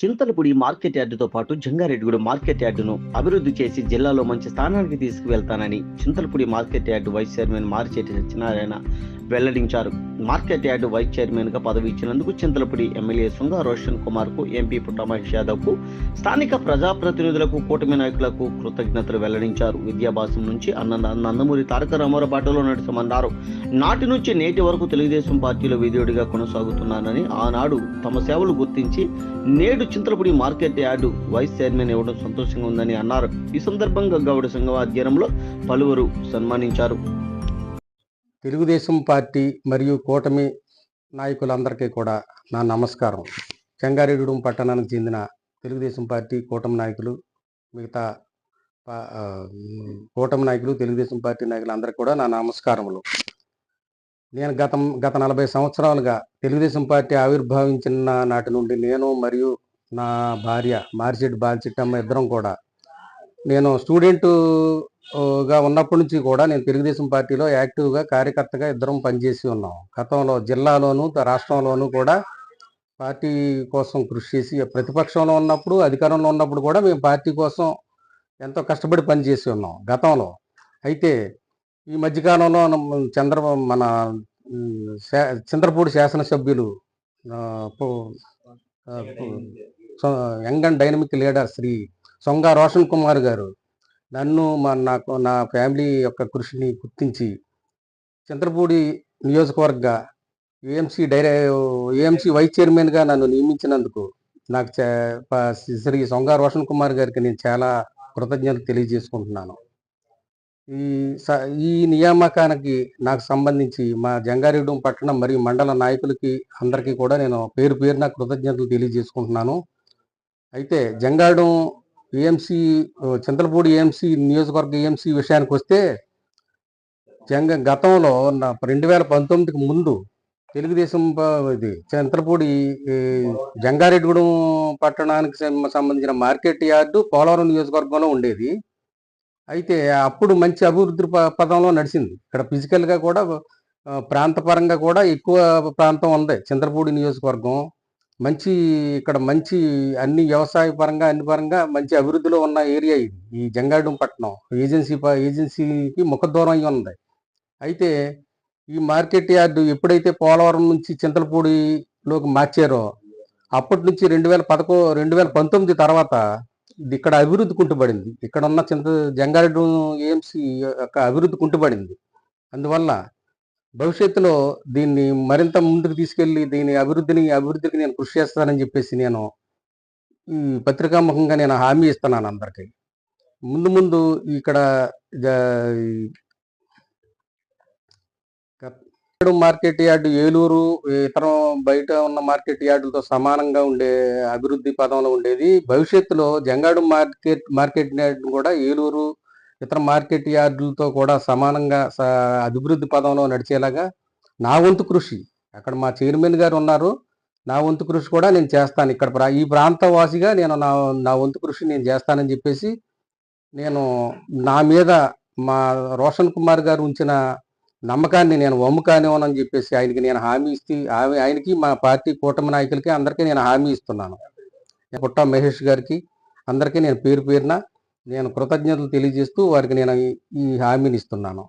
Chintalapudi market యార్డుతో పాటు Jangareddyguda market యార్డును అభివృద్ధి చేసి జిల్లాలో మంచి స్థానానికి తీసుకువెళ్తానని Chintalapudi market yard vice chairman Marricheti Satyanarayana వెల్లడించారు. మార్కెట్ యార్డు వైస్ చైర్మన్గా పదవి ఇచ్చినందుకు చింతలపూడి ఎమ్మెల్యే సుంగ రోషన్ కుమార్కు ఎంపీ పుట్టమహేష్ యాదవ్కు స్థానిక ప్రజాప్రతినిధులకు కూటమి నాయకులకు కృతజ్ఞతలు వెల్లడించారు. విద్యాభాసం నుంచి అన్న నందమూరి తారక రామారావు బాటలో నడుస్తామన్నారు నాటి నుంచి నేటి వరకు తెలుగుదేశం పార్టీలో విధేయుడిగా కొనసాగుతున్నానని ఆనాడు తమ సేవలు గుర్తించి నేడు Chintalapudi market yard vice chairman ఇవ్వడం సంతోషంగా ఉందని అన్నారు. ఈ సందర్భంగా గౌడ సంఘం ఆధ్వర్యంలో పలువురు సన్మానించారు. తెలుగుదేశం పార్టీ మరియు కూటమి నాయకులందరికీ కూడా నా నమస్కారం. చెంగారెడ్డి పట్టణానికి చెందిన తెలుగుదేశం పార్టీ కూటమి నాయకులు మిగతా పా- కూటమి నాయకులు తెలుగుదేశం పార్టీ నాయకులు అందరికీ కూడా నా నమస్కారములు. నేను గత గత నలభై సంవత్సరాలుగా తెలుగుదేశం పార్టీ ఆవిర్భావించిన నాటి నుండి నేను మరియు నా భార్య మారిచెడ్డి బాలచిట్టమ్మ ఇద్దరం కూడా నేను స్టూడెంట్ గా ఉన్నప్పటి నుంచి కూడా నేను తెలుగుదేశం పార్టీలో యాక్టివ్గా కార్యకర్తగా ఇద్దరం పనిచేసి ఉన్నాం. గతంలో జిల్లాలోను రాష్ట్రంలోనూ కూడా పార్టీ కోసం కృషి చేసి ప్రతిపక్షంలో ఉన్నప్పుడు అధికారంలో ఉన్నప్పుడు కూడా మేము పార్టీ కోసం ఎంతో కష్టపడి పనిచేసి ఉన్నాం గతంలో. అయితే ఈ మధ్యకాలంలో చంద్ర చంద్రబాబు మన శా- చంద్రపూడి శాసనసభ్యులు young and dynamic leader Shri Songa Roshan Kumar garu నన్ను మా నాకు నా ఫ్యామిలీ యొక్క కృషిని గుర్తించి చంద్రపూడి నియోజకవర్గ ఏఎంసీ డైరె ఏఎంసీ వైస్ చైర్మన్గా నన్ను నియమించినందుకు నాకు శ్రీ సొంగ రోషన్ కుమార్ గారికి నేను చాలా కృతజ్ఞతలు తెలియజేసుకుంటున్నాను. ఈ స- ఈ నియామకానికి నాకు సంబంధించి మా జంగారెడ్డి పట్టణం మరియు మండల నాయకులకి అందరికీ కూడా నేను పేరు పేరున కృతజ్ఞతలు తెలియజేసుకుంటున్నాను. అయితే జంగాడం ఏఎంసీ చింతలపూడి ఏఎంసీ నియోజకవర్గ ఏఎంసీ విషయానికి వస్తే జంగ గతంలో రెండు వేల పంతొమ్మిదికి ముందు తెలుగుదేశం ఇది చింతలపూడి జంగారెడ్డిగూడెం పట్టణానికి సంబంధించిన మార్కెట్ యార్డు పోలవరం నియోజకవర్గంలో ఉండేది. అయితే అప్పుడు మంచి అభివృద్ధి ప- పదంలో నడిచింది. ఇక్కడ ఫిజికల్గా కూడా ప్రాంతపరంగా కూడా ఎక్కువ ప్రాంతం ఉంది. చింతలపూడి నియోజకవర్గం. మంచి ఇక్కడ మంచి అన్ని వ్యవసాయ పరంగా అన్ని పరంగా మంచి అభివృద్ధిలో ఉన్న ఏరియా ఇది. ఈ జంగాడం పట్టణం ఏజెన్సీ ఏజెన్సీకి ముఖ దూరం అయి ఉంది అయితే ఈ మార్కెట్ యార్డు ఎప్పుడైతే పోలవరం నుంచి చింతలపూడిలోకి మార్చారో అప్పటి నుంచి రెండు వేల పదకొ రెండు వేల పంతొమ్మిది తర్వాత ఇక్కడ అభివృద్ధి కుంటుపడింది. ఇక్కడ ఉన్న చింత జంగారెడ్డి ఏఎంసీ యొక్క అభివృద్ధి కుంటుపడింది. అందువల్ల భవిష్యత్తులో దీన్ని మరింత ముందుకు తీసుకెళ్ళి దీని అభివృద్ధిని అభివృద్ధికి నేను కృషి చేస్తానని చెప్పేసి నేను ఈ పత్రికాముఖంగా నేను హామీ ఇస్తున్నాను అందరికీ. ముందు ముందు ఇక్కడ మార్కెట్ యార్డు ఏలూరు ఇతర బయట ఉన్న మార్కెట్ యార్డులతో సమానంగా ఉండే అభివృద్ధి పదంలో ఉండేది. భవిష్యత్తులో జంగాడు మార్కెట్ మార్కెట్ యార్డు కూడా ఏలూరు ఇతర మార్కెట్ యార్డులతో కూడా సమానంగా అభివృద్ధి పదంలో నడిచేలాగా నా వంతు కృషి. అక్కడ మా చైర్మన్ గారు ఉన్నారు. నా వంతు కృషి కూడా నేను చేస్తాను. ఇక్కడ ప్రా- ఈ ప్రాంతవాసిగా నేను నా నా వంతు కృషి నేను చేస్తానని చెప్పేసి నేను నా మీద మా రోషన్ కుమార్ గారు ఉంచిన నమ్మకాన్ని నేను వమ్ము కానివ్వనని చెప్పేసి ఆయనకి నేను హామీ ఇస్తే ఆమె ఆయనకి మా పార్టీ కూటమి నాయకులకి అందరికీ నేను హామీ ఇస్తున్నాను. పుట్ట మహేష్ గారికి అందరికీ నేను పేరు పేరున నేను కృతజ్ఞతలు తెలియజేస్తూ వారికి నేను ఈ- హామీని ఇస్తున్నాను.